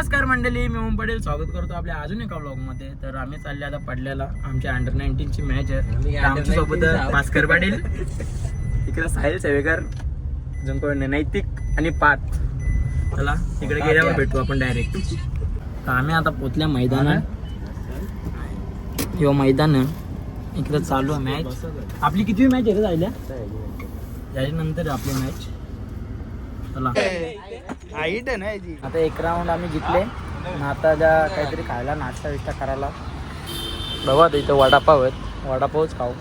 नमस्कार मंडळी मी ओम पटेल. स्वागत करतो आपल्या अजून एका ब्लॉगमध्ये. तर आम्ही चालले आता पडल्याला. आमच्या अंडर नाईन्टीन ची मॅच आहे. आमच्यासोबत भास्कर पाटील इकडे साहिल सेवेकर नाही, नैतिक आणि पाठ चला तिकडे गेल्यावर भेटू आपण डायरेक्ट तर आम्ही आता पोचल्या मैदानात. ह्यो मैदान. इकडे चालू आहे मॅच आपली किती मॅच आहे रे जायला. त्याच्यानंतर आपली मॅच चला. हाईट आहे ना याची आता एक राऊंड आम्ही जिंकले. आता ज्या काहीतरी खायला नाश्ता विष्टा करायला. बघा इथं वडापाव आहेत. वडापावच खाऊ.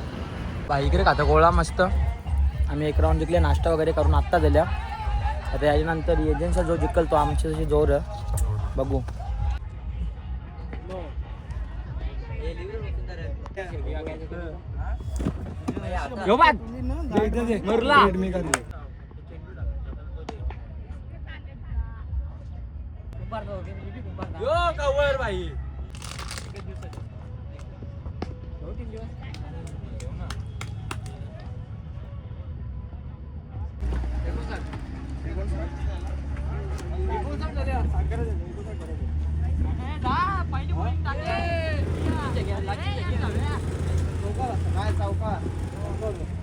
बाई इकडे खाता गोळा मस्त. आम्ही एक राऊंड जिंकले नाश्ता वगैरे करून आत्ता दिल्या आता याच्यानंतर एजन्सीचा जो जिंकल तो आमची जशी जोर आहे. बघू. यो बात मुरला. यो कवर भाई काय चौका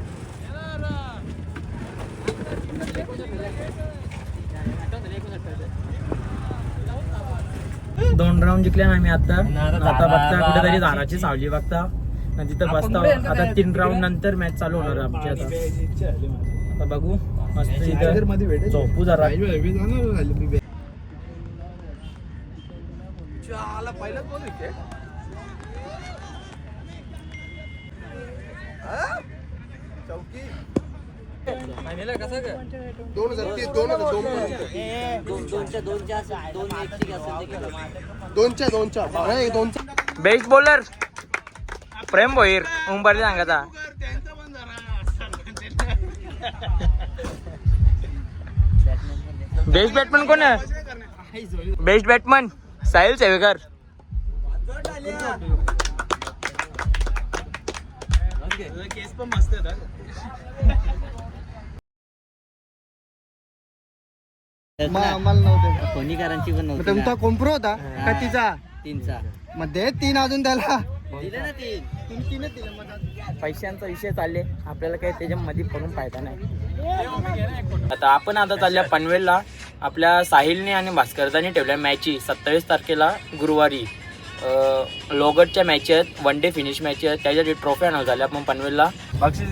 दोन राऊंड जिंकले ना आम्ही आता आता बघता कुठेतरी झाडाची सावली बघता. आणि तिथं बसता आता तीन राऊंड नंतर मॅच चालू होणार आहे आमची आता. आता बघू. मस्त इथं झोपू जरा. पहिलाच बोल विकेट चौकी. दोन हजार तीस दोन हजार दोन दोनच्या दोनच्या दोनच्या बेस्ट बॉलर. प्रेम भोईर उंबरले सांगायचा. बेस्ट बॅटमॅन कोण आहे? Best batman Sahil Sevekar. केस पण मस्त मला नव्हते. कोणीकरांची पण मग नव्हती तुमचा ना. कोंपरो होता का तिचा? तीनचा. मध्ये तीन अजून त्याला. दिले ना तीन. तीन तीनच दिले मला पैशांचा विषय चालले. आपल्याला काही त्याच्यामध्ये पडून फायदा नाही. आता आपण आता चालल्या पनवेलला. आपल्या साहिलने आणि भास्करदानी ठेवल्या मॅची. सत्तावीस तारखेला गुरुवारी. लोगटच्या मॅच आहेत वन डे फिनिश मॅच आहेत. त्याच्यासाठी ट्रॉफी आणून झाल्या आपण पनवेलला.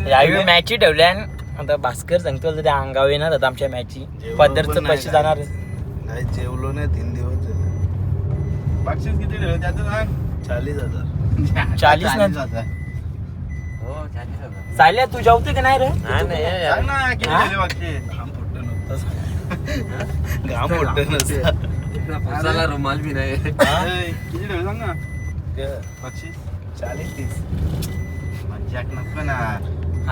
यावेळी मॅची ठेवल्या आता भास्कर सांगतो त्या अंगावर येणार आहेत आमच्या मॅची पदरचं पैसे जाणार नाही जेवलो नाही तीन दिवस बक्षीस किती ठेवलं? त्याचं सांग. चाळीस हजार. चाळीस ना? हो हजार. सायल्या तू जेवते की नाही रे? रुमाल बी नाही. किती ठेवले सांग ना? बक्षीस? चाळीस तीस. मजाक नको ना.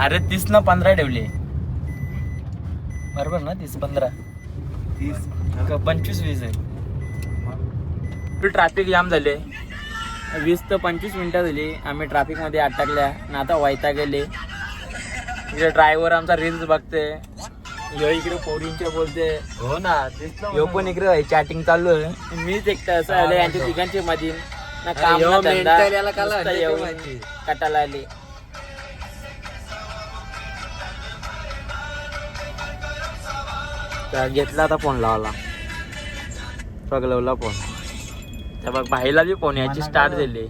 अरे तीस ना पंधरा ठेवले. बरोबर ना तीस पंधरा? तीस पंचवीस वीस आहे? ट्रॅफिक जाम झाले. वीस ते पंचवीस मिनिटं झाली. आम्ही ट्रॅफिकमध्ये अटकल्या. आणि आता वायता गेले इकडे ड्रायव्हर आमचा रील्स बघते. ह्यो इकडे पोरींचे बोलते. हो ना ह्यो पण इकडे चॅटिंग चालू आहे. मीच एकटा असं आलं यांच्या तिघांची मधील. ना काम ह्यो ना तर घेतला आता फोन लावला बघलवला फोन. त्या बघ भाईला बी फोन याची स्टार्ट दिली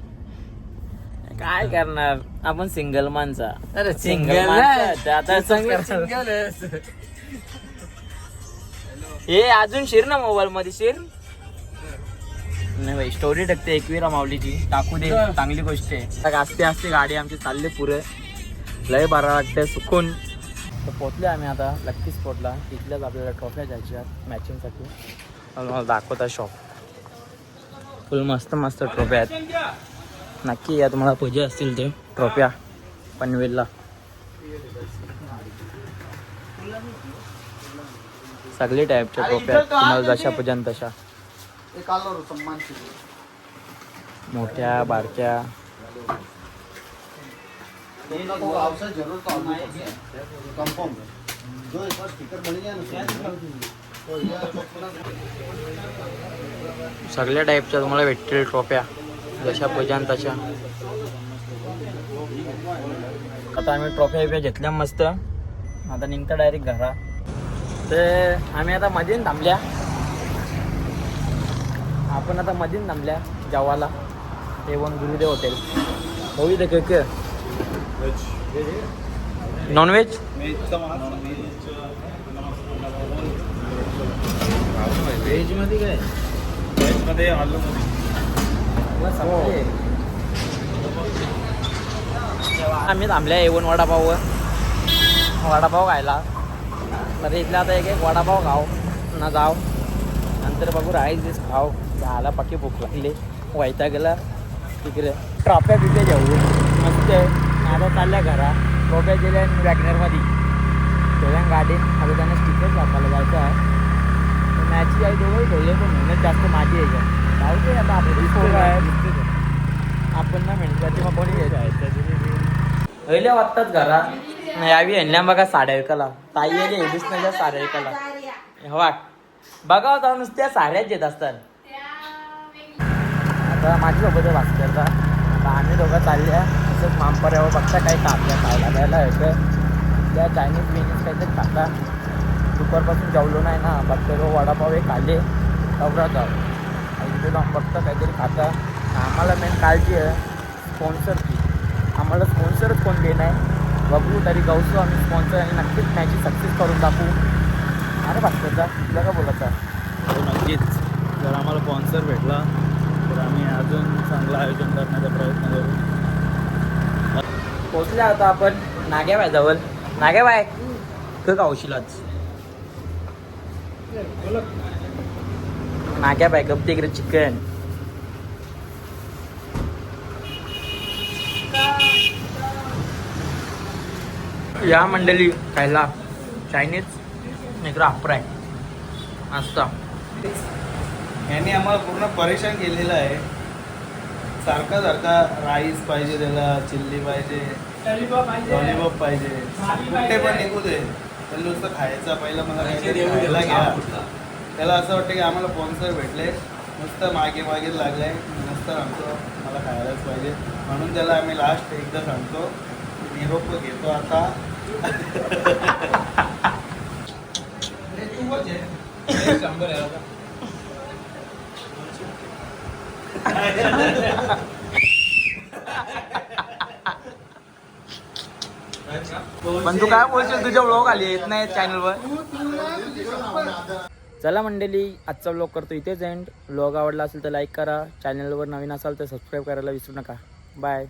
काय करणार? आपण सिंगल माणसा. अरे सिंगल आता. हे अजून शिर ना मोबाईल मध्ये शिर. नाही भाई स्टोरी टाकते एकविरा माऊलीची. टाकू दे चांगली गोष्ट आहे. आता आस्ते आस्ते गाडी आमची चालले पुरे लय बरा वाटतंय सुकून. तर पोचले आम्ही आता लक्की स्पॉटला तिथल्याच आपल्याला ट्रॉफ्या घ्यायच्या मॅचिंगसाठी मला दाखवता शॉप फुल मस्त मस्त ट्रॉफ्या आहेत. नक्की या तुम्हाला पाहिजे असतील ते. ट्रॉफ्या पनवेलला. सगळे टाईपच्या ट्रॉफ्या आहेत. तुम्हाला जशा पाहिजे तशा. एक आलो सन्मान मोठ्या बारक्या जरूर कंफर्म जो एक बार स्टिकर बन गया ना सगळ्या टाईपच्या तुम्हाला भेटतील ट्रॉफ्या जशा पाहिजे तशा. आता आम्ही ट्रॉफ्या बिफ्या घेतल्या मस्त. आता निघता डायरेक्ट घरा. तर आम्ही आता मधीन थांबल्या. आपण आता मधीन थांबल्या जवाला ते वन गुरुदेव हॉटेल होई दे के नॉनव्हेज व्हेजमध्ये काय व्हेजमध्ये आलू आम्ही थांबल्या येऊन वडापाववर वडापाव खायला. तर इथला आता एक एक वडापाव खाव ना जाव नंतर बघू राईस दिस खाव झाला पक्की भूक लागली. वायता गेला तिकडे. ट्रॉफ्या तिथे जाऊ मस्त आहे. आता चालल्या घरा ट्रॉफ्या गेल्या वॅगनरमध्ये. ठेवल्या गाडीत आता त्यांना स्टिकर दाखवायला जायचं आहे. मॅची आई दोघंही ठेवले पण मेहनत जास्त माझी आहे जाऊ दे आता आपली आपण ना मेहनत मग कोणी घ्यायचं पहिल्या वाटतात घरात नाही यावी आणल्या बघा साड्या विकायला. ताई आली हेडीच नाही साड्या विकायला? वाट. बघा होता नुसत्या साड्याच येत असतात. आता माझ्यासोबत आहे भास्करचा आता आम्ही दोघं चालल्या. तसंच मांपऱ्यावर बघता काही कापल्या खायला द्यायला येतं त्या चायनीज बिनीज काहीतरी खाता दुपारपासून जेवलो नाही ना. बघतो वडापाव एक खाल्ले तवरा जाऊ. इथे जाऊन बघता काहीतरी खाता. आम्हाला मेन काळजी आहे. स्पॉन्सरची आम्हाला स्पॉन्सरच कोण देणं आहे? बघू तरी गौसू आम्ही स्पॉन्सर आणि नक्कीच मॅची सक्सेस करून दाखवू. अरे बघता तुला का बोलायचा हो नक्कीच. जर आम्हाला स्पॉन्सर भेटला तर आम्ही अजून चांगलं आयोजन करण्याचा प्रयत्न करू. पोचल्या आता आपण नाग्याबाई जवळ नाग्याबाई तू का औशिलाच नाग्याबाई गप इकडे चिकन. या मंडळी खायला. चायनीज इकडं फ्राय मस्त. यांनी आम्हाला पूर्ण परेशान केलेलं आहे. सारखा सारखा राईस पाहिजे त्याला चिल्ली पाहिजे लॉलीपॉप पाहिजे. कुठे पण निघू दे. त्याला नुसतं खायचं पहिलं मला काहीतरी खायला घ्या. त्याला असं वाटतं की आम्हाला स्पॉन्सर भेटले. नुसतं मागे मागे लागलंय. नुसतं सांगतो मला खायलाच पाहिजे. म्हणून त्याला आम्ही लास्ट एकदा सांगतो निरोप घेतो आता. पण तू काय बोलशील? तुझ्या ब्लॉग आली येत नाही चॅनलवर चला मंडळी आजचा ब्लॉग करतो इथेच एंड ब्लॉग आवडला असेल तर लाईक करा. चॅनलवर नवीन असाल तर सबस्क्राईब करायला विसरू नका. बाय